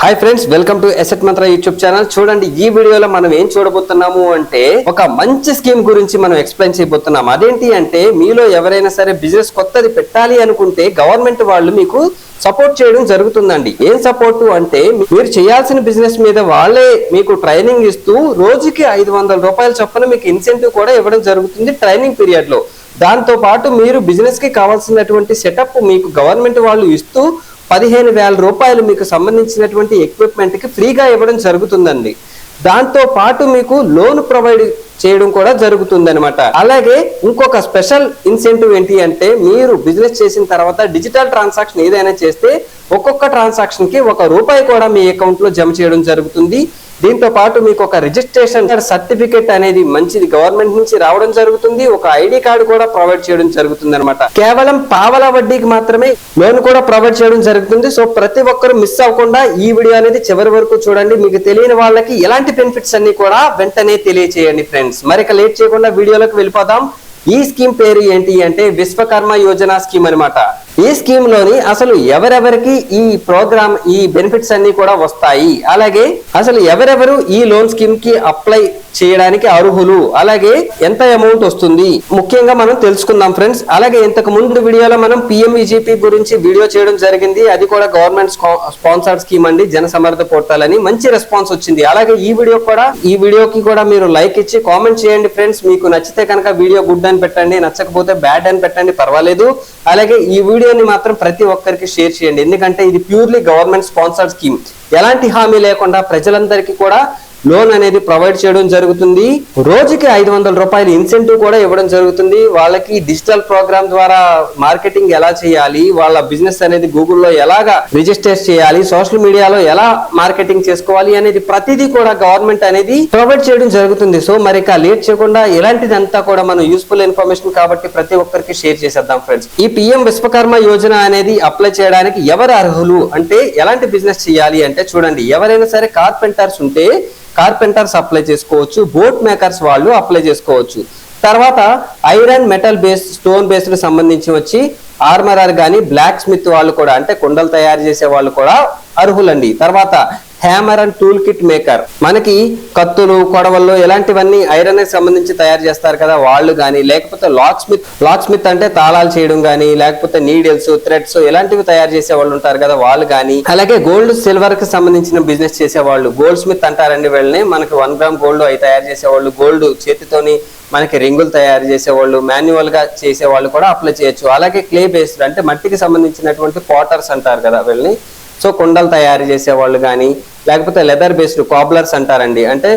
Hi friends welcome to Asset Mantra YouTube channel చూడండి ఈ వీడియోలో మనం ఏం చూడబోతున్నాము అంటే ఒక మంచి స్కీమ్ గురించి మనం ఎక్స్ప్లెయిన్ చేయబోతున్నాం. అదేంటి అంటే మీలో ఎవరైనా సరే బిజినెస్ కొత్తది పెట్టాలి అనుకుంటే గవర్నమెంట్ వాళ్ళు మీకు సపోర్ట్ చేయడం జరుగుతుందండి. ఏం సపోర్ట్ అంటే మీరు చేయాల్సిన బిజినెస్ మీద వాళ్ళే మీకు ట్రైనింగ్ ఇస్తూ రోజుకి ఐదు వందల రూపాయల చొప్పున మీకు ఇన్సెంటివ్ కూడా ఇవ్వడం జరుగుతుంది ట్రైనింగ్ పీరియడ్లో. దాంతో పాటు మీరు బిజినెస్కి కావాల్సినటువంటి సెటప్ మీకు గవర్నమెంట్ వాళ్ళు ఇస్తూ పదిహేను వేల రూపాయలు మీకు సంబంధించినటువంటి ఎక్విప్మెంట్కి ఫ్రీగా ఇవ్వడం జరుగుతుందండి. దాంతో పాటు మీకు లోన్ ప్రొవైడ్ చేయడం కూడా జరుగుతుంది అనమాట అలాగే ఇంకొక స్పెషల్ ఇన్సెంటివ్ ఏంటి అంటే మీరు బిజినెస్ చేసిన తర్వాత డిజిటల్ ట్రాన్సాక్షన్ ఏదైనా చేస్తే ఒక్కొక్క ట్రాన్సాక్షన్కి ఒక రూపాయి కూడా మీ అకౌంట్లో జమ చేయడం జరుగుతుంది. దీంతో పాటు మీకు ఒక రిజిస్ట్రేషన్ సర్టిఫికేట్ అనేది మంచిది. గవర్నమెంట్ నుంచి రావడం జరుగుతుంది. ఒక ఐడి కార్డు కూడా ప్రొవైడ్ చేయడం జరుగుతుంది అనమాట కేవలం పావల వడ్డీకి మాత్రమే లోన్ కూడా ప్రొవైడ్ చేయడం జరుగుతుంది. సో ప్రతి ఒక్కరు మిస్ అవ్వకుండా ఈ వీడియో అనేది చివరి వరకు చూడండి. మీకు తెలియని వాళ్ళకి ఎలాంటి బెనిఫిట్స్ అన్ని కూడా వెంటనే తెలియచేయండి ఫ్రెండ్స్. మరిక లేట్ చేయకుండా వీడియోలోకి వెళ్ళిపోదాం. ఈ స్కీమ్ పేరు ఏంటి అంటే విశ్వకర్మ యోజన స్కీమ్ అన్నమాట. ఈ స్కీమ్లోని అసలు ఎవరెవరికి ఈ ప్రోగ్రామ్ ఈ బెనిఫిట్స్ అన్ని కూడా వస్తాయి. అలాగే అసలు ఎవరెవరు ఈ లోన్ స్కీమ్కి అప్లై చేయడానికి అర్హులు అలాగే ఎంత అమౌంట్ వస్తుంది ముఖ్యంగా మనం తెలుసుకుందాం ఫ్రెండ్స్. అలాగే ఇంతకు ముందు వీడియోలో మనం పిఎంఈజీపీ గురించి వీడియో చేయడం జరిగింది. అది కూడా గవర్నమెంట్ స్పాన్సర్డ్ స్కీమ్ అండి జన పోర్టల్ అని. మంచి రెస్పాన్స్ వచ్చింది. అలాగే ఈ వీడియో కూడా ఈ వీడియోకి కూడా మీరు లైక్ ఇచ్చి కామెంట్ చేయండి ఫ్రెండ్స్. మీకు నచ్చితే కనుక వీడియో గుడ్ అని పెట్టండి నచ్చకపోతే బ్యాడ్ అని పెట్టండి పర్వాలేదు. అలాగే ఈ వీడియో వీడియోని మాత్రం ప్రతి ఒక్కరికి షేర్ చేయండి. ఎందుకంటే ఇది ప్యూర్లీ గవర్నమెంట్ స్పాన్సర్డ్ స్కీమ్. ఎలాంటి హామీ లేకుండా ప్రజలందరికీ కూడా లోన్ అనేది ప్రొవైడ్ చేయడం జరుగుతుంది. రోజుకి ఐదు వందల రూపాయలు ఇన్సెంటివ్ కూడా ఇవ్వడం జరుగుతుంది. వాళ్ళకి డిజిటల్ ప్రోగ్రామ్ ద్వారా మార్కెటింగ్ ఎలా చేయాలి వాళ్ళ బిజినెస్ అనేది గూగుల్లో ఎలాగా రిజిస్టర్ చేయాలి సోషల్ మీడియాలో ఎలా మార్కెటింగ్ చేసుకోవాలి అనేది ప్రతిదీ కూడా గవర్నమెంట్ అనేది ప్రొవైడ్ చేయడం జరుగుతుంది. సో మరి ఇక లేట్ చేయకుండా ఇలాంటిదంతా కూడా మనం యూస్ఫుల్ ఇన్ఫర్మేషన్ కాబట్టి ప్రతి ఒక్కరికి షేర్ చేసేద్దాం ఫ్రెండ్స్. ఈ పిఎం విశ్వకర్మ యోజన అనేది అప్లై చేయడానికి ఎవరు అర్హులు అంటే ఎలాంటి బిజినెస్ చేయాలి అంటే చూడండి. ఎవరైనా సరే కార్పెంటర్స్ ఉంటే కార్పెంటర్స్ అప్లై చేసుకోవచ్చు బోట్ మేకర్స్ వాళ్ళు అప్లై చేసుకోవచ్చు. తర్వాత iron metal base stone based సంబంధించి వచ్చి ఆర్మరర్ కానీ బ్లాక్ స్మిత్ వాళ్ళు కూడా అంటే కుండలు తయారు చేసే వాళ్ళు కూడా అర్హులండి. తర్వాత hammer and tool kit maker. మనకి కత్తులు కొడవళ్ళు ఇలాంటివన్నీ ఐరన్కి సంబంధించి తయారు చేస్తారు కదా వాళ్ళు కానీ లేకపోతే లాక్ స్మిత్ లాక్ స్మిత్ అంటే తాళాలు చేయడం కానీ లేకపోతే నీడిల్స్ థ్రెడ్స్ ఇలాంటివి తయారు చేసే వాళ్ళు ఉంటారు కదా వాళ్ళు కానీ అలాగే గోల్డ్ సిల్వర్కి సంబంధించిన బిజినెస్ చేసే వాళ్ళు గోల్డ్ స్మిత్ అంటారండి వీళ్ళని. మనకి వన్ గ్రామ్ గోల్డ్ అవి తయారు చేసేవాళ్ళు. గోల్డ్ చేతితోని మనకి రింగులు తయారు చేసేవాళ్ళు. మాన్యువల్గా చేసేవాళ్ళు కూడా అప్లై చేయొచ్చు. అలాగే క్లే బేస్డ్ అంటే మట్టికి సంబంధించినటువంటి క్వార్టర్స్ అంటారు కదా వీళ్ళని. సో కుండలు తయారు చేసేవాళ్ళు కానీ లేకపోతే లెదర్ బేస్డ్ కాబ్లర్స్ అంటారండి. అంటే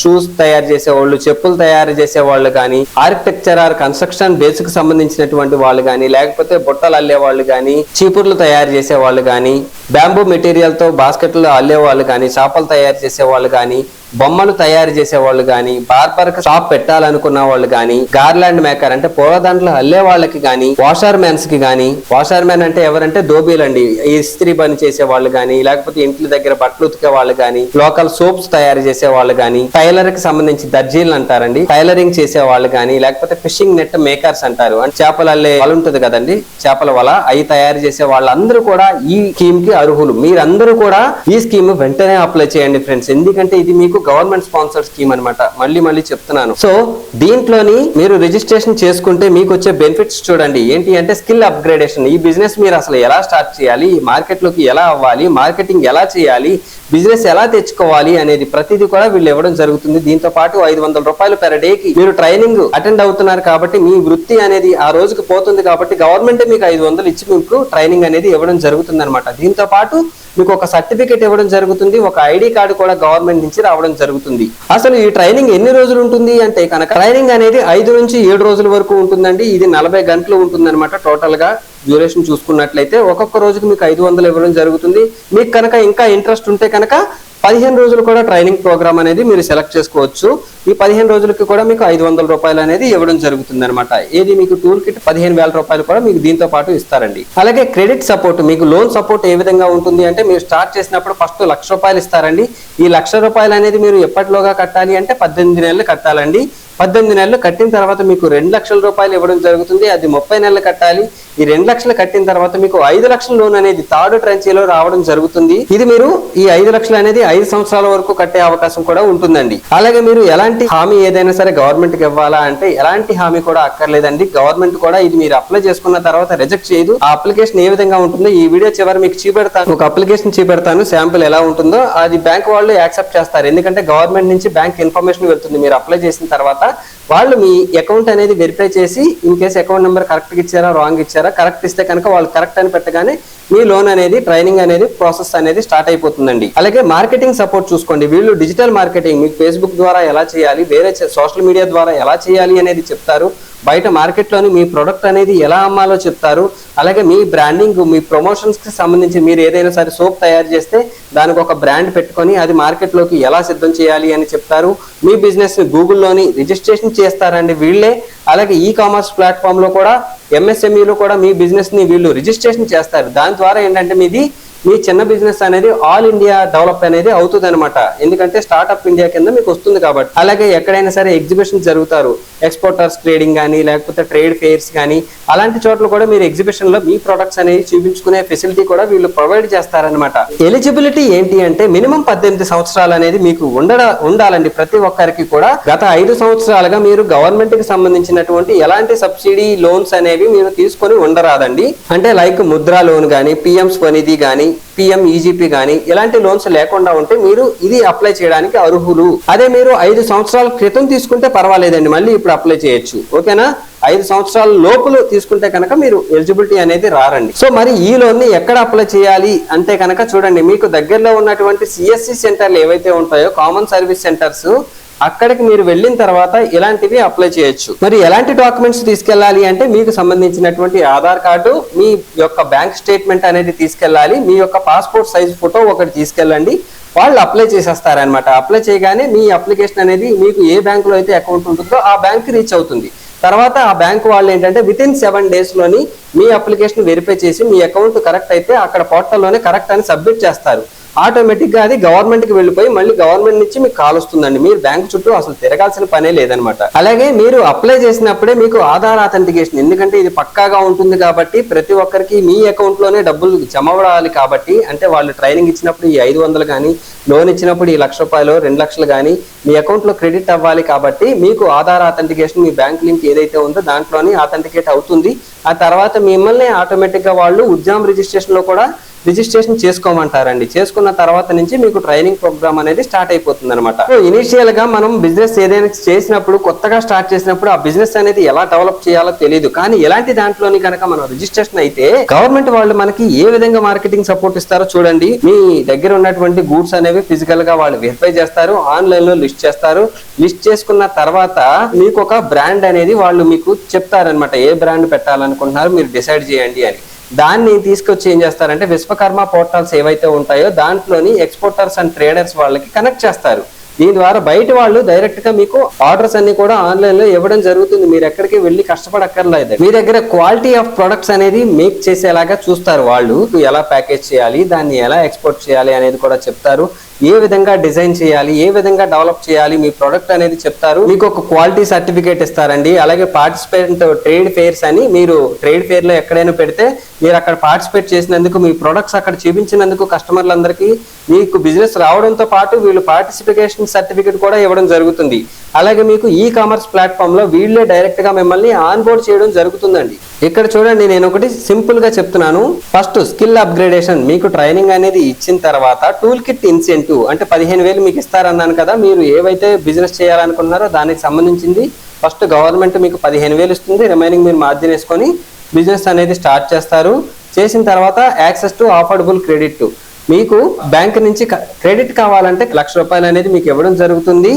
షూస్ తయారు చేసేవాళ్ళు చెప్పులు తయారు చేసేవాళ్ళు కానీ ఆర్కిటెక్చర్ ఆర్ కన్స్ట్రక్షన్ బేస్కు సంబంధించినటువంటి వాళ్ళు కానీ లేకపోతే బుట్టలు అల్లే వాళ్ళు కానీ చీపుర్లు తయారు చేసే వాళ్ళు కానీ బ్యాంబూ మెటీరియల్తో బాస్కెట్లు అల్లే వాళ్ళు కానీ చేపలు తయారు చేసే వాళ్ళు కానీ బొమ్మలు తయారు చేసే వాళ్ళు కానీ బార్బర్ షాప్ పెట్టాలనుకున్న వాళ్ళు కానీ గార్లాండ్ మేకర్ అంటే పూలదండలు అల్లే వాళ్ళకి కానీ వాషర్ మ్యాన్స్కి కానీ వాషర్ మ్యాన్ అంటే ఎవరంటే దోబీలండి ఇస్త్రీ పని చేసే వాళ్ళు కానీ లేకపోతే ఇంటి దగ్గర బట్టలు ఉతికే వాళ్ళు కానీ లోకల్ సోప్స్ తయారు చేసే వాళ్ళు కానీ టైలర్కి సంబంధించి దర్జీలు అంటారండి. టైలరింగ్ చేసే వాళ్ళు కానీ లేకపోతే ఫిషింగ్ నెట్ మేకర్స్ అంటారు. అంటే చేపలు అల్లే వల ఉంటుంది కదండి చేపల వల. అవి తయారు చేసే వాళ్ళందరూ కూడా ఈ స్కీమ్కి అర్హులు. మీరందరూ కూడా ఈ స్కీమ్ వెంటనే అప్లై చేయండి ఫ్రెండ్స్ ఎందుకంటే ఇది మీకు గవర్నమెంట్ స్పాన్సర్ స్కీమ్ అనమాట మళ్ళీ మళ్ళీ చెప్తున్నాను. సో దీంట్లోని మీరు రిజిస్ట్రేషన్ చేసుకుంటే మీకు వచ్చే బెనిఫిట్స్ చూడండి. ఏంటి అంటే స్కిల్ అప్గ్రేడేషన్ ఈ బిజినెస్ మీరు అసలు ఎలా స్టార్ట్ చేయాలి? మార్కెట్లోకి ఎలా అవ్వాలి? మార్కెటింగ్ ఎలా చేయాలి? బిజినెస్ ఎలా తెచ్చుకోవాలి అనేది ప్రతిదీ కూడా వీళ్ళు ఇవ్వడం జరుగుతుంది. దీంతో పాటు ఐదు వందల రూపాయలు పెర్ డేకి మీరు ట్రైనింగ్ అటెండ్ అవుతున్నారు కాబట్టి మీ వృత్తి అనేది ఆ రోజుకి పోతుంది కాబట్టి గవర్నమెంట్ మీకు ఐదు వందలు ఇచ్చి మీకు ట్రైనింగ్ అనేది ఇవ్వడం జరుగుతుంది అనమాట దీంతో పాటు మీకు ఒక సర్టిఫికేట్ ఇవ్వడం జరుగుతుంది ఒక ఐడి కార్డు కూడా గవర్నమెంట్ నుంచి రావడం జరుగుతుంది. అసలు ఈ ట్రైనింగ్ ఎన్ని రోజులు ఉంటుంది అంటే కనుక ట్రైనింగ్ అనేది ఐదు నుంచి ఏడు రోజుల వరకు ఉంటుందండి. ఇది నలభై గంటలు ఉంటుందన్నమాట టోటల్గా. డ్యూరేషన్ చూసుకున్నట్లయితే ఒక్కొక్క రోజుకి మీకు ఐదు వందలు ఇవ్వడం జరుగుతుంది. మీకు కనుక ఇంకా ఇంట్రెస్ట్ ఉంటే కనుక పదిహేను రోజులు కూడా ట్రైనింగ్ ప్రోగ్రామ్ అనేది మీరు సెలెక్ట్ చేసుకోవచ్చు. ఈ పదిహేను రోజులకి కూడా మీకు ఐదు వందల రూపాయలు అనేది ఇవ్వడం జరుగుతుంది అనమాట ఏది మీకు టూల్ కిట్ పదిహేను వేల రూపాయలు కూడా మీకు దీంతో పాటు ఇస్తారండి. అలాగే క్రెడిట్ సపోర్ట్ మీకు లోన్ సపోర్ట్ ఏ విధంగా ఉంటుంది అంటే మీరు స్టార్ట్ చేసినప్పుడు ఫస్ట్ లక్ష రూపాయలు ఇస్తారండి. ఈ లక్ష రూపాయలు అనేది మీరు ఎప్పటిలోగా కట్టాలి అంటే పద్దెనిమిది నెలలు కట్టాలండి. పద్దెనిమిది నెలలు కట్టిన తర్వాత మీకు రెండు లక్షల రూపాయలు ఇవ్వడం జరుగుతుంది అది ముప్పై నెలలు కట్టాలి. ఈ రెండు లక్షలు కట్టిన తర్వాత మీకు ఐదు లక్షల లోన్ అనేది థర్డ్ ట్రంచీలో రావడం జరుగుతుంది. ఇది మీరు ఈ ఐదు లక్షలు అనేది ఐదు సంవత్సరాల వరకు కట్టే అవకాశం కూడా ఉంటుందండి. అలాగే మీరు ఎలాంటి హామీ ఏదైనా సరే గవర్నమెంట్కి ఇవ్వాలా అంటే ఎలాంటి హామీ కూడా అక్కర్లేదండి. గవర్నమెంట్ కూడా ఇది మీరు అప్లై చేసుకున్న తర్వాత రిజెక్ట్ చేయదు. ఆ అప్లికేషన్ ఏ విధంగా ఉంటుందో ఈ వీడియో చివరి మీకు చూపెడతాను. ఒక అప్లికేషన్ చూపెడతాను శాంపుల్ ఎలా ఉంటుందో. అది బ్యాంక్ వాళ్ళు యాక్సెప్ట్ చేస్తారు. ఎందుకంటే గవర్నమెంట్ నుంచి బ్యాంక్ ఇన్ఫర్మేషన్ వెళ్తుంది. మీరు అప్లై చేసిన తర్వాత వాళ్ళు మీ అకౌంట్ అనేది వెరిఫై చేసి in case account number correct ఇచ్చారా రాంగ్ ఇచ్చారా కరెక్ట్ ఇస్తే కనుక వాళ్ళు కరెక్ట్ అని పెట్టగానే మీ లోన్ అనేది ట్రైనింగ్ అనేది ప్రాసెస్ అనేది స్టార్ట్ అయిపోతుందండి. అలాగే మార్కెటింగ్ సపోర్ట్ చూసుకోండి. వీళ్ళు డిజిటల్ మార్కెటింగ్ మీకు ఫేస్బుక్ ద్వారా ఎలా చేయాలి వేరే సోషల్ మీడియా ద్వారా ఎలా చేయాలి అనేది చెప్తారు. బయట మార్కెట్లోని మీ ప్రొడక్ట్ అనేది ఎలా అమ్మాలో చెప్తారు. అలాగే మీ బ్రాండింగ్ మీ ప్రమోషన్స్కి సంబంధించి మీరు ఏదైనా సరే సోప్ తయారు చేస్తే దానికి ఒక బ్రాండ్ పెట్టుకొని అది మార్కెట్లోకి ఎలా సిద్ధం చేయాలి అని చెప్తారు. మీ బిజినెస్ని గూగుల్లోని రిజిస్ట్రేషన్ చేస్తారండి వీళ్ళే. అలాగే ఈ కామర్స్ ప్లాట్ఫామ్లో కూడా ఎంఎస్ఎంఈలో కూడా మీ బిజినెస్ని వీళ్ళు రిజిస్ట్రేషన్ చేస్తారు. దాని ద్వారా ఏంటంటే మీది మీ చిన్న బిజినెస్ అనేది ఆల్ ఇండియా డెవలప్ అనేది అవుతుంది అనమాట ఎందుకంటే స్టార్ట్అప్ ఇండియా కింద మీకు వస్తుంది కాబట్టి. అలాగే ఎక్కడైనా సరే ఎగ్జిబిషన్ జరుగుతారు. ఎక్స్పోర్టర్స్ ట్రేడింగ్ కానీ లేకపోతే ట్రేడ్ ఫెయిర్స్ కానీ అలాంటి చోట్ల కూడా మీరు ఎగ్జిబిషన్లో మీ ప్రొడక్ట్స్ అనేవి చూపించుకునే ఫెసిలిటీ కూడా వీళ్ళు ప్రొవైడ్ చేస్తారనమాట ఎలిజిబిలిటీ ఏంటి అంటే మినిమం పద్దెనిమిది సంవత్సరాలు అనేది మీకు ఉండడ ఉండాలండి. ప్రతి ఒక్కరికి కూడా గత ఐదు సంవత్సరాలుగా మీరు గవర్నమెంట్కి సంబంధించినటువంటి ఎలాంటి సబ్సిడీ లోన్స్ అనేవి మీరు తీసుకొని ఉండరాదండి. అంటే లైక్ ముద్రా లోన్ కానీ పిఎం స్వనిధి కానీ పిఎం ఈజీపీ కానీ ఇలాంటి లోన్స్ లేకుండా ఉంటే మీరు ఇది అప్లై చేయడానికి అర్హులు. అదే మీరు ఐదు సంవత్సరాల క్రితం తీసుకుంటే పర్వాలేదండి మళ్ళీ ఇప్పుడు అప్లై చేయొచ్చు. ఓకేనా? ఐదు సంవత్సరాల లోపల తీసుకుంటే కనుక మీరు ఎలిజిబిలిటీ అనేది రారండి. సో మరి ఈ లోన్ని ఎక్కడ అప్లై చేయాలి అంటే కనుక చూడండి మీకు దగ్గరలో ఉన్నటువంటి సిఎస్సి సెంటర్లు ఏవైతే ఉంటాయో కామన్ సర్వీస్ సెంటర్స్ అక్కడికి మీరు వెళ్ళిన తర్వాత ఇలాంటివి అప్లై చేయొచ్చు. మరి ఎలాంటి డాక్యుమెంట్స్ తీసుకెళ్ళాలి అంటే మీకు సంబంధించినటువంటి ఆధార్ కార్డు మీ యొక్క బ్యాంక్ స్టేట్మెంట్ అనేది తీసుకెళ్ళాలి మీ యొక్క పాస్పోర్ట్ సైజ్ ఫోటో ఒకటి తీసుకెళ్ళండి. వాళ్ళు అప్లై చేసేస్తారనమాట అప్లై చేయగానే మీ అప్లికేషన్ అనేది మీకు ఏ బ్యాంకులో అయితే అకౌంట్ ఉంటుందో ఆ బ్యాంక్ రీచ్ అవుతుంది. తర్వాత ఆ బ్యాంక్ వాళ్ళు ఏంటంటే విత్ ఇన్ సెవెన్ డేస్లోని మీ అప్లికేషన్ వెరిఫై చేసి మీ అకౌంట్ కరెక్ట్ అయితే అక్కడ పోర్టల్లోనే కరెక్ట్ అని సబ్మిట్ చేస్తారు. ఆటోమేటిక్గా అది గవర్నమెంట్కి వెళ్ళిపోయి మళ్ళీ గవర్నమెంట్ నుంచి మీకు కాల్ వస్తుందండి. మీరు బ్యాంక్ చుట్టూ అసలు తిరగాల్సిన పనే లేదనమాట అలాగే మీరు అప్లై చేసినప్పుడే మీకు ఆధార్ అథెంటికేషన్ ఎందుకంటే ఇది పక్కాగా ఉంటుంది కాబట్టి ప్రతి ఒక్కరికి మీ అకౌంట్లోనే డబ్బులు జమ అవ్వాలి కాబట్టి అంటే వాళ్ళు ట్రైనింగ్ ఇచ్చినప్పుడు ఈ ఐదు వందలు కానీ లోన్ ఇచ్చినప్పుడు ఈ లక్ష రూపాయలు రెండు లక్షలు కానీ మీ అకౌంట్లో క్రెడిట్ అవ్వాలి కాబట్టి మీకు ఆధార్ అథెంటికేషన్ మీ బ్యాంక్ లింక్ ఏదైతే ఉందో దాంట్లోనే అథెంటికేట్ అవుతుంది. ఆ తర్వాత మిమ్మల్ని ఆటోమేటిక్గా వాళ్ళు ఉద్యమ రిజిస్ట్రేషన్లో కూడా రిజిస్ట్రేషన్ చేసుకోమంటారండి. చేసుకున్న తర్వాత నుంచి మీకు ట్రైనింగ్ ప్రోగ్రామ్ అనేది స్టార్ట్ అయిపోతుంది అనమాట ఇనిషియల్గా మనం బిజినెస్ ఏదైనా చేసినప్పుడు కొత్తగా స్టార్ట్ చేసినప్పుడు ఆ బిజినెస్ అనేది ఎలా డెవలప్ చేయాలో తెలియదు కానీ ఎలాంటి దాంట్లోని కనుక మనం రిజిస్ట్రేషన్ అయితే గవర్నమెంట్ వాళ్ళు మనకి ఏ విధంగా మార్కెటింగ్ సపోర్ట్ ఇస్తారో చూడండి. మీ దగ్గర ఉన్నటువంటి గూడ్స్ అనేవి ఫిజికల్గా వాళ్ళు వెరిఫై చేస్తారు ఆన్లైన్లో లిస్ట్ చేస్తారు. లిస్ట్ చేసుకున్న తర్వాత మీకు ఒక బ్రాండ్ అనేది వాళ్ళు మీకు చెప్తారనమాట ఏ బ్రాండ్ పెట్టాలనుకుంటున్నారు మీరు డిసైడ్ చేయండి అని. దాన్ని తీసుకొచ్చి ఏం చేస్తారంటే విశ్వకర్మ పోర్టల్స్ ఏవైతే ఉంటాయో దాంట్లోని ఎక్స్పోర్టర్స్ అండ్ ట్రేడర్స్ వాళ్ళకి కనెక్ట్ చేస్తారు. దీని ద్వారా బయట వాళ్ళు డైరెక్ట్గా మీకు ఆర్డర్స్ అన్ని కూడా ఆన్లైన్లో ఇవ్వడం జరుగుతుంది. మీరు ఎక్కడికి వెళ్ళి కష్టపడక్కర్లేదు. మీ దగ్గర క్వాలిటీ ఆఫ్ ప్రొడక్ట్స్ అనేది మేక్ చేసేలాగా చూస్తారు వాళ్ళు. ఎలా ప్యాకేజ్ చేయాలి దాన్ని ఎలా ఎక్స్పోర్ట్ చేయాలి అనేది కూడా చెప్తారు. ఏ విధంగా డిజైన్ చేయాలి ఏ విధంగా డెవలప్ చేయాలి మీ ప్రొడక్ట్ అనేది చెప్తారు. మీకు ఒక క్వాలిటీ సర్టిఫికేట్ ఇస్తారండి. అలాగే పార్టిసిపేట్ ట్రేడ్ ఫేర్స్ అని మీరు ట్రేడ్ ఫేర్లో ఎక్కడైనా పెడితే మీరు అక్కడ పార్టిసిపేట్ చేసినందుకు మీ ప్రొడక్ట్స్ అక్కడ చూపించినందుకు కస్టమర్లందరికీ మీకు బిజినెస్ రావడంతో పాటు వీళ్ళు పార్టిసిపేషన్ సర్టిఫికేట్ కూడా ఇవ్వడం జరుగుతుంది. అలాగే మీకు ఈ కామర్స్ ప్లాట్ఫామ్లో వీళ్ళే డైరెక్ట్గా మిమ్మల్ని ఆన్ బోర్డ్ చేయడం జరుగుతుందండి. ఇక్కడ చూడండి నేను ఒకటి సింపుల్గా చెప్తున్నాను. ఫస్ట్ స్కిల్ అప్గ్రేడేషన్ మీకు ట్రైనింగ్ అనేది ఇచ్చిన తర్వాత టూల్ కిట్ ఇన్సెంట్ ఇన్సెంటివ్ అంటే పదిహేను వేలు మీకు ఇస్తారన్నాను కదా మీరు ఏవైతే బిజినెస్ చేయాలనుకున్నారో దానికి సంబంధించింది ఫస్ట్ గవర్నమెంట్ మీకు పదిహేను వేలు ఇస్తుంది రిమైనింగ్ మీరు మార్జిన్ వేసుకొని బిజినెస్ అనేది స్టార్ట్ చేస్తారు. చేసిన తర్వాత యాక్సెస్ టు ఆఫర్డబుల్ క్రెడిట్ మీకు బ్యాంక్ నుంచి క్రెడిట్ కావాలంటే లక్ష రూపాయలు అనేది మీకు ఇవ్వడం జరుగుతుంది.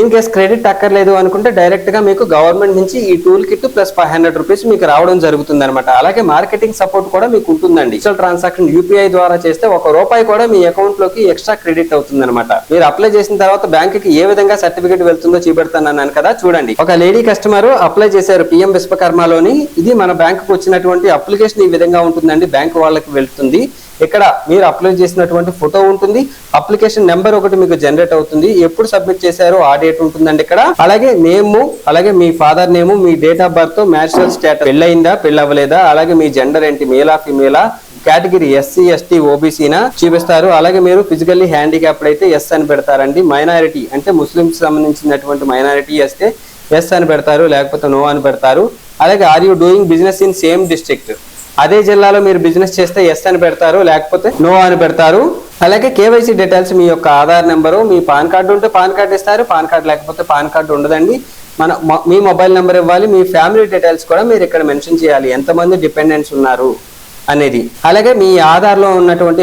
ఇన్ కేస్ క్రెడిట్ అక్కర్లేదు అనుకుంటే డైరెక్ట్గా మీకు గవర్నమెంట్ నుంచి ఈ tool kit plus five hundred rupees మీకు రావడం జరుగుతుంది అనమాట అలాగే మార్కెటింగ్ సపోర్ట్ కూడా మీకు ఉంటుందండి. డిజిటల్ ట్రాన్సాక్షన్ యూపీఐ ద్వారా చేస్తే ఒక రూపాయి కూడా మీ అకౌంట్లోకి ఎక్స్ట్రా క్రెడిట్ అవుతుంది అనమాట మీరు అప్లై చేసిన తర్వాత బ్యాంక్కి ఏ విధంగా సర్టిఫికేట్ వెళ్తుందో చూపెడతానన్నాను కదా చూడండి. ఒక లేడీ కస్టమర్ అప్లై చేశారు పిఎం విశ్వకర్మలోని ఇది మన బ్యాంకు వచ్చినటువంటి అప్లికేషన్ ఈ విధంగా ఉంటుందండి. బ్యాంక్ వాళ్ళకి వెళ్తుంది. ఇక్కడ మీరు అప్లై చేసినటువంటి ఫోటో ఉంటుంది. అప్లికేషన్ నెంబర్ ఒకటి మీకు జనరేట్ అవుతుంది. ఎప్పుడు సబ్మిట్ చేశారో ఆ డేట్ ఉంటుందండి ఇక్కడ. అలాగే నేమ్ అలాగే మీ father name me date of birth marital status. పెళ్ళయిందా పెళ్ళి అవ్వలేదా అలాగే మీ జెండర్ ఏంటి మేలా ఫిమేలా కేటగిరీ ఎస్సీ ఎస్టీ ఓబీసీనా చూపిస్తారు. అలాగే మీరు ఫిజికల్లీ హ్యాండిక్యాప్డ్ అయితే ఎస్ అని పెడతారండి. మైనారిటీ అంటే ముస్లింకి సంబంధించినటువంటి మైనారిటీ వస్తే ఎస్ అని పెడతారు లేకపోతే నో అని పెడతారు. అలాగే are you doing business in same district? అదే జిల్లాలో మీరు బిజినెస్ చేస్తే ఎస్ అని పెడతారు లేకపోతే నో అని పెడతారు. అలాగే కేవైసీ డీటెయిల్స్ మీ యొక్క ఆధార్ నెంబరు మీ పాన్ కార్డు ఉంటే పాన్ కార్డు ఇస్తారు పాన్ కార్డు లేకపోతే పాన్ కార్డు ఉండదండి. మన మీ మొబైల్ నెంబర్ ఇవ్వాలి మీ ఫ్యామిలీ డీటెయిల్స్ కూడా మీరు ఇక్కడ మెన్షన్ చేయాలి ఎంతమంది డిపెండెంట్స్ ఉన్నారు అనేది. అలాగే మీ ఆధార్లో ఉన్నటువంటి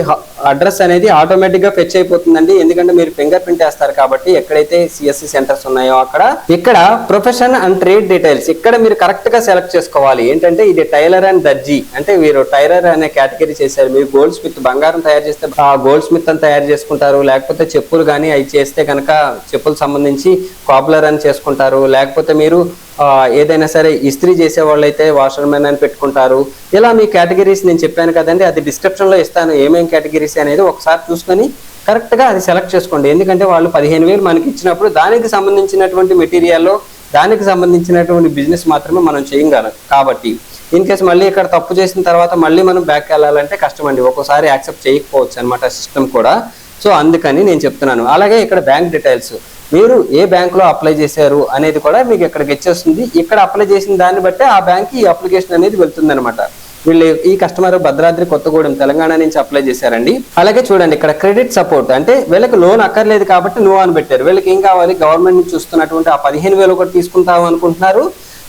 అడ్రస్ అనేది ఆటోమేటిక్గా ఫెచ్ అయిపోతుందండి. ఎందుకంటే మీరు ఫింగర్ ప్రింట్ వేస్తారు కాబట్టి ఎక్కడైతే సిఎస్సి సెంటర్స్ ఉన్నాయో అక్కడ. ఇక్కడ ప్రొఫెషన్ అండ్ ట్రేడ్ డీటెయిల్స్ ఇక్కడ మీరు కరెక్ట్గా సెలెక్ట్ చేసుకోవాలి. ఏంటంటే ఇది టైలర్ అండ్ దర్జీ. అంటే మీరు టైలర్ అనే కేటగిరీ చేశారు. మీరు గోల్డ్ స్మిత్ బంగారం తయారు చేస్తే ఆ గోల్డ్ స్మిత్ అని తయారు చేసుకుంటారు. లేకపోతే చెప్పులు కానీ అవి చేస్తే కనుక చెప్పులు సంబంధించి కాపులర్ అని చేసుకుంటారు. లేకపోతే మీరు ఏదైనా సరే ఇస్త్రీ చేసే వాళ్ళైతే అయితే వాషర్మెన్ అని పెట్టుకుంటారు. ఇలా మీ కేటగిరీస్ నేను చెప్పాను కదండి. అది డిస్క్రిప్షన్లో ఇస్తాను. ఏమేం కేటగిరీస్ అనేది ఒకసారి చూసుకొని కరెక్ట్గా అది సెలెక్ట్ చేసుకోండి. ఎందుకంటే వాళ్ళు పదిహేను వేలు మనకి ఇచ్చినప్పుడు దానికి సంబంధించినటువంటి మెటీరియల్లో దానికి సంబంధించినటువంటి బిజినెస్ మాత్రమే మనం చేయగలం కాబట్టి. ఇన్ కేసు మళ్ళీ ఇక్కడ తప్పు చేసిన తర్వాత మళ్ళీ మనం బ్యాక్ వెళ్ళాలంటే కష్టం అండి. ఒక్కోసారి యాక్సెప్ట్ చేయకపోవచ్చు అనమాట సిస్టమ్ కూడా. సో అందుకని నేను చెప్తున్నాను. అలాగే ఇక్కడ బ్యాంక్ డీటెయిల్స్ మీరు ఏ బ్యాంకులో అప్లై చేశారు అనేది కూడా మీకు ఇక్కడికి వచ్చేస్తుంది ఇక్కడ అప్లై చేసిన దాన్ని బట్టి ఆ బ్యాంక్ ఈ అప్లికేషన్ అనేది వెళ్తుంది అనమాట వీళ్ళు ఈ కస్టమర్ భద్రాద్రి కొత్తగూడెం తెలంగాణ నుంచి అప్లై చేశారండి. అలాగే చూడండి ఇక్కడ క్రెడిట్ సపోర్ట్ అంటే వీళ్ళకి లోన్ అక్కర్లేదు కాబట్టి నువ్వు అని పెట్టారు. వీళ్ళకి ఏం కావాలి? గవర్నమెంట్ నుంచి చూస్తున్నటువంటి ఆ పదిహేను వేలు ఒకటి తీసుకుంటాం అనుకుంటున్నారు.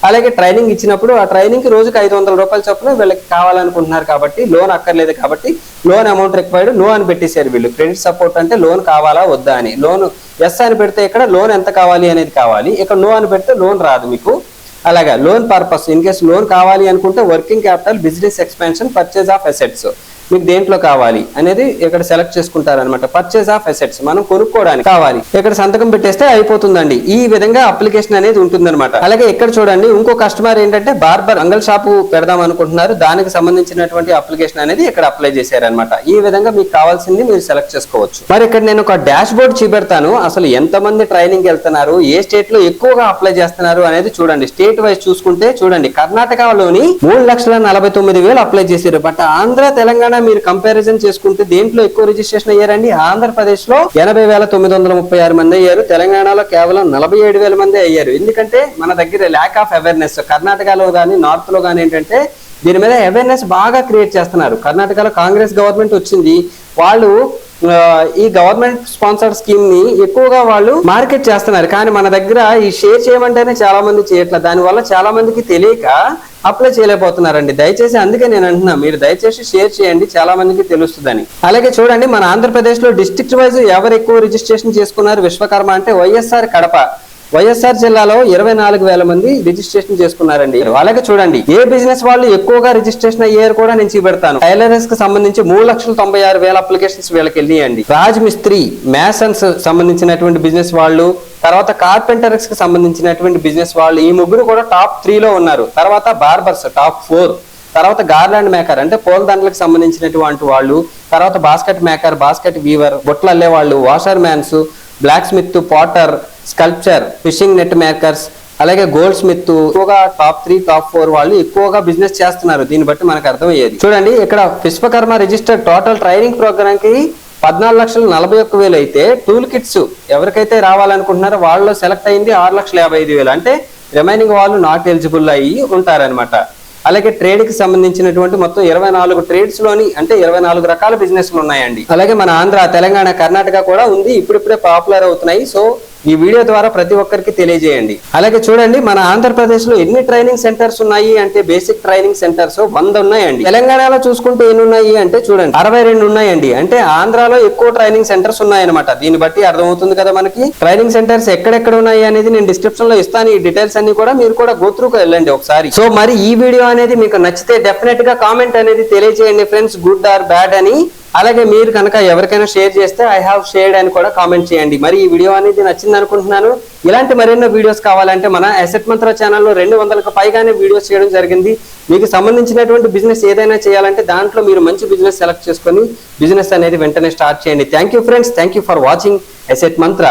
అలాగే ట్రైనింగ్ ఇచ్చినప్పుడు ఆ ట్రైనింగ్కి రోజుకి ఐదు వందల రూపాయల చొప్పున వీళ్ళకి కావాలనుకుంటున్నారు కాబట్టి లోన్ అక్కర్లేదు కాబట్టి లోన్ అమౌంట్ రిక్వైర్డ్ నో అని పెట్టేశారు వీళ్ళు. క్రెడిట్ సపోర్ట్ అంటే లోన్ కావాలా వద్దా అని. లోన్ ఎస్ అని పెడితే ఇక్కడ లోన్ ఎంత కావాలి అనేది కావాలి. ఇక్కడ నో అని పెడితే లోన్ రాదు మీకు. అలాగా loan purpose in case loan కావాలి అనుకుంటే working capital business expansion purchase of assets మీకు దేంట్లో కావాలి అనేది ఇక్కడ సెలెక్ట్ చేసుకుంటారు అనమాట ఆఫ్ అసెట్స్ మనం కొనుక్కోవడానికి కావాలి. ఇక్కడ సంతకం పెట్టేస్తే అయిపోతుందండి. ఈ విధంగా అప్లికేషన్ అనేది ఉంటుందన్నమాట. అలాగే ఇక్కడ చూడండి ఇంకో కస్టమర్ ఏంటంటే బార్బర్ అంగల్ షాపు పెడదాం అనుకుంటున్నారు. దానికి సంబంధించినటువంటి అప్లికేషన్ అనేది ఇక్కడ అప్లై చేశారనమాట ఈ విధంగా మీకు కావాల్సింది మీరు సెలెక్ట్ చేసుకోవచ్చు. మరి ఇక్కడ నేను ఒక డాష్ బోర్డ్ చూపెడతాను. అసలు ఎంతమంది ట్రైనింగ్ వెళ్తున్నారు? ఏ స్టేట్లో ఎక్కువగా అప్లై చేస్తున్నారు అనేది చూడండి. స్టేట్ వైజ్ చూసుకుంటే చూడండి కర్ణాటకలోని మూడు లక్షల నలభై తొమ్మిది వేలు అప్లై చేశారు. బట్ ఆంధ్ర తెలంగాణ మీరు కంపారిజన్ చేసుకుంటే దేంట్లో ఎక్కువ రిజిస్ట్రేషన్ అయ్యారండి? ఆంధ్రప్రదేశ్లో ఎనభై వేల తొమ్మిది వందల ముప్పై ఆరు మంది అయ్యారు. తెలంగాణలో కేవలం నలభై ఏడు వేల మంది అయ్యారు. ఎందుకంటే మన దగ్గర ల్యాక్ ఆఫ్ అవేర్నెస్ కర్ణాటకలో కానీ నార్త్లో కానీ ఏంటంటే దీని మీద అవేర్నెస్ బాగా క్రియేట్ చేస్తున్నారు. కర్ణాటకలో కాంగ్రెస్ గవర్నమెంట్ వచ్చింది. వాళ్ళు ఈ గవర్నమెంట్ స్పాన్సర్డ్ స్కీమ్ని ఎక్కువగా వాళ్ళు మార్కెట్ చేస్తున్నారు. కానీ మన దగ్గర ఈ షేర్ చేయమంటేనే చాలా మంది చేయట్లేదు. దానివల్ల చాలా మందికి తెలియక అప్లై చేయలేకపోతున్నారండి. దయచేసి అందుకే నేను అంటున్నా మీరు దయచేసి షేర్ చేయండి. చాలా మందికి తెలుస్తుందని. అలాగే చూడండి మన ఆంధ్రప్రదేశ్లో డిస్ట్రిక్ట్ వైజ్ ఎవరు ఎక్కువ రిజిస్ట్రేషన్ చేసుకున్నారు? విశ్వకర్మ అంటే వైఎస్ఆర్ కడప. వైఎస్ఆర్ జిల్లాలో ఇరవై నాలుగు వేల మంది రిజిస్ట్రేషన్ చేసుకున్నారండి. అలాగే చూడండి ఏ బిజినెస్ వాళ్ళు ఎక్కువగా రిజిస్ట్రేషన్ అయ్యారు కూడా నేను చూపెడతాను. టైలర్స్కి సంబంధించి మూడు లక్షల తొంభై ఆరు వేల అప్లికేషన్స్ వీళ్ళకి వెళ్ళియండి రాజ్ మిస్త్రి మ్యాసన్స్ సంబంధించినటువంటి బిజినెస్ వాళ్ళు తర్వాత కార్పెంటర్స్కి సంబంధించినటువంటి బిజినెస్ వాళ్ళు ఈ ముగ్గురు కూడా టాప్ త్రీలో ఉన్నారు. తర్వాత బార్బర్స్ టాప్ ఫోర్. తర్వాత గార్లాండ్ మేకర్ అంటే పూల దండలకు సంబంధించినటువంటి వాళ్ళు తర్వాత బాస్కెట్ మేకర్ బాస్కెట్ వీవర్ బొట్లు అల్లే వాళ్ళు washer mans blacksmith potter sculpture fishing net makers అలాగే గోల్డ్ స్మిత్ ఎక్కువగా టాప్ త్రీ టాప్ ఫోర్ వాళ్ళు ఎక్కువగా బిజినెస్ చేస్తున్నారు. దీన్ని బట్టి మనకు అర్థమయ్యేది. చూడండి ఇక్కడ విశ్వకర్మ రిజిస్టర్ టోటల్ ట్రైనింగ్ ప్రోగ్రామ్కి పద్నాలుగు లక్షల నలభై ఒక్క వేలు అయితే టూల్ కిట్స్ ఎవరికైతే రావాలనుకుంటున్నారో వాళ్ళు సెలెక్ట్ అయింది ఆరు లక్షల యాభై ఐదు వేలు. అంటే రిమైనింగ్ వాళ్ళు నాట్ ఎలిజిబుల్ అయ్యి ఉంటారనమాట అలాగే ట్రేడ్కి సంబంధించినటువంటి మొత్తం ఇరవై నాలుగు ట్రేడ్స్లోని అంటే ఇరవై నాలుగు రకాల బిజినెస్లు ఉన్నాయండి. అలాగే మన ఆంధ్ర తెలంగాణ కర్ణాటక కూడా ఉంది. ఇప్పుడిప్పుడే పాపులర్ అవుతున్నాయి. సో ఈ వీడియో ద్వారా ప్రతి ఒక్కరికి తెలియజేయండి. అలాగే చూడండి మన ఆంధ్రప్రదేశ్లో ఎన్ని ట్రైనింగ్ సెంటర్స్ ఉన్నాయి అంటే బేసిక్ ట్రైనింగ్ సెంటర్స్ వంద ఉన్నాయండి. తెలంగాణలో చూసుకుంటే ఎన్ని ఉన్నాయి అంటే చూడండి అరవై రెండు ఉన్నాయండి. అంటే ఆంధ్రాలో ఎక్కువ ట్రైనింగ్ సెంటర్స్ ఉన్నాయన్నమాట. దీన్ని బట్టి అర్థమవుతుంది కదా మనకి. ట్రైనింగ్ సెంటర్స్ ఎక్కడెక్కడ ఉన్నాయి అనేది నేను డిస్క్రిప్షన్లో ఇస్తాను. ఈ డీటెయిల్స్ అన్ని కూడా మీరు కూడా గోత్రూకి వెళ్ళండి ఒకసారి. సో మరి ఈ వీడియో అనేది మీకు నచ్చితే డెఫినెట్గా కామెంట్ అనేది తెలియజేయండి ఫ్రెండ్స్ గుడ్ ఆర్ బ్యాడ్ అని. అలాగే మీరు కనుక ఎవరికైనా షేర్ చేస్తే ఐ హావ్ షేర్డ్ అని కూడా కామెంట్ చేయండి. మరి ఈ వీడియో అనేది నచ్చింది అనుకుంటున్నాను. ఇలాంటి మరెన్నో వీడియోస్ కావాలంటే మన అసెట్ మంత్ర ఛానల్లో రెండు వందలకు పైగానే వీడియోస్ చేయడం జరిగింది. మీకు సంబంధించినటువంటి బిజినెస్ ఏదైనా చేయాలంటే దాంట్లో మీరు మంచి బిజినెస్ సెలెక్ట్ చేసుకొని బిజినెస్ అనేది వెంటనే స్టార్ట్ చేయండి. Thank you friends thank you for watching Asset Mantra